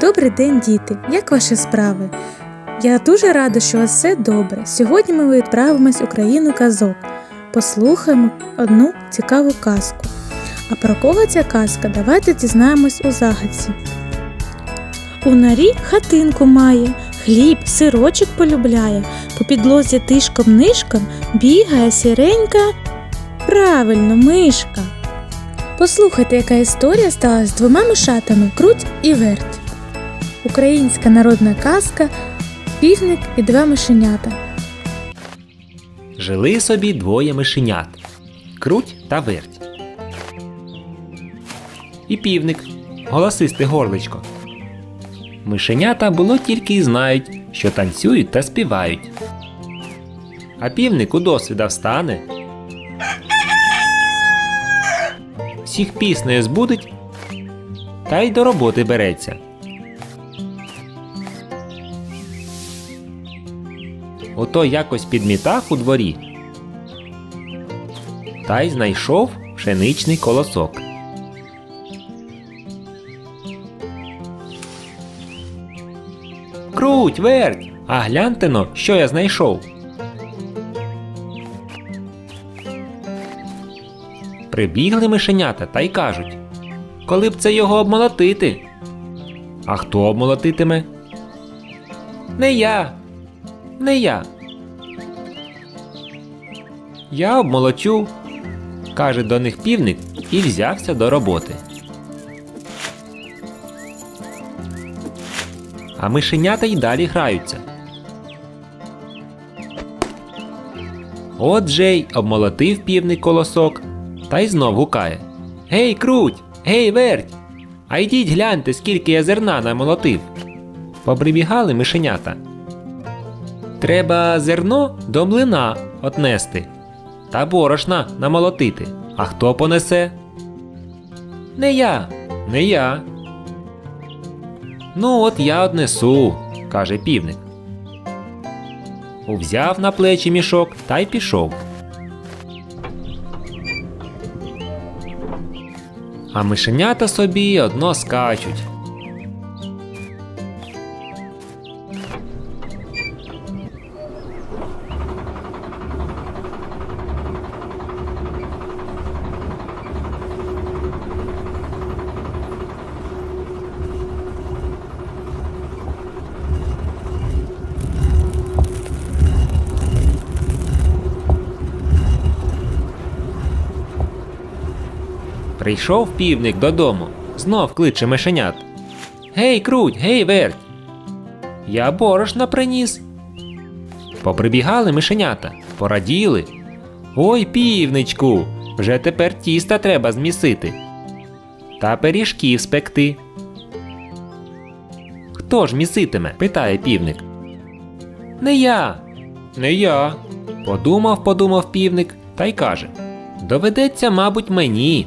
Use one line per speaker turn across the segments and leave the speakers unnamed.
Добрий день, діти! Як ваші справи? Я дуже рада, що у вас все добре. Сьогодні ми відправимось у країну казок. Послухаємо одну цікаву казку. А про кого ця казка? Давайте дізнаємось у загадці. У норі хатинку має, хліб, сирочок полюбляє, по підлозі тишком нишком бігає сіренька. Правильно, мишка. Послухайте, яка історія сталася з двома мишатами круть і верть. Українська народна казка Півник і два мишенята.
Жили собі двоє мишенят круть та верть. І півник голосисте горличко. Мишенята було тільки й знають, що танцюють та співають. А півник у досвіда встане. Всіх піснею збудить та й до роботи береться. Ото якось підмітав у дворі. Та й знайшов пшеничний колосок. Круть, верть! А гляньте но, що я знайшов. Прибігли мишенята та й кажуть, коли б це його обмолотити. А хто обмолотитиме? Не я, не я. Я обмолочу, каже до них півник і взявся до роботи. А мишенята й далі граються. От же й обмолотив півник колосок та й знов гукає. Гей, круть! Гей, верть! А йдіть гляньте, скільки я зерна намолотив. Поприбігали мишенята. Треба зерно до млина отнести та борошна намолотити. А хто понесе? Не я, не я. Ну, от я однесу, каже півник. Узяв на плечі мішок та й пішов. А мишенята собі одно скачуть. Прийшов півник додому, знов кличе мишенят. Гей, круть, гей, верть. Я борошна приніс. Поприбігали мишенята, пораділи. Ой, півничку, вже тепер тіста треба змісити. Та пиріжків спекти. Хто ж міситиме? питає півник. Не я. Не я. Подумав, подумав півник та й каже: Доведеться, мабуть, мені.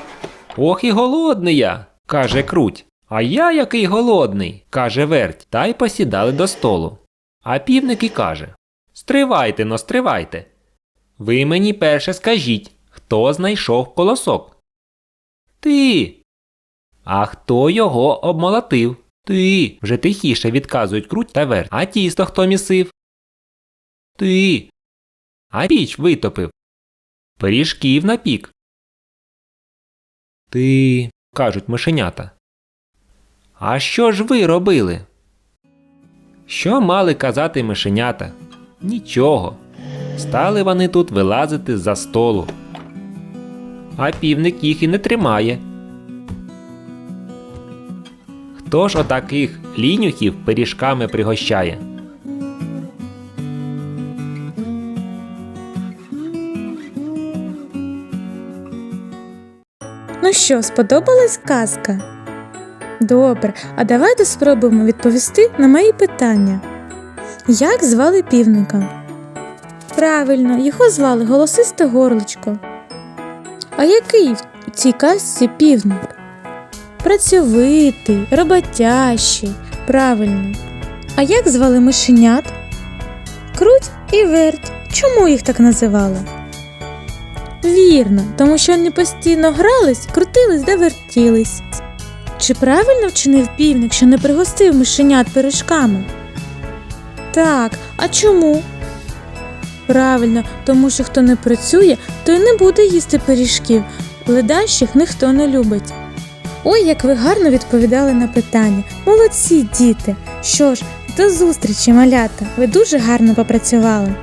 Ох і голодний я, каже круть. А я який голодний, каже верть, та й посідали до столу. А півник і каже Стривайте но, стривайте. Ви мені перше скажіть, хто знайшов колосок? Ти. А хто його обмолотив? Ти. Вже тихіше відказують круть та верть. А тісто хто місив? Ти. А піч витопив. Пиріжків напік. Ти. кажуть мишенята. А що ж ви робили? Що мали казати мишенята? Нічого. Стали вони тут вилазити з-за столу. А півник їх і не тримає. Хто ж отаких лінюхів пиріжками пригощає?
Що, сподобалась казка? Добре, а давайте спробуємо відповісти на мої питання. Як звали півника? Правильно, його звали Голосисте горличко. А який в цій казці півник? Працьовитий, роботящий, правильно. А як звали мишенят? Круть і верть. Чому їх так називали? Вірно, тому що вони постійно грались, крутились да вертілись. Чи правильно вчинив півник, що не пригостив мишенят пиріжками? Так, а чому? Правильно, тому що хто не працює, той не буде їсти пиріжків, ледащих ніхто не любить. Ой, як ви гарно відповідали на питання. Молодці, діти. Що ж, до зустрічі, малята. Ви дуже гарно попрацювали.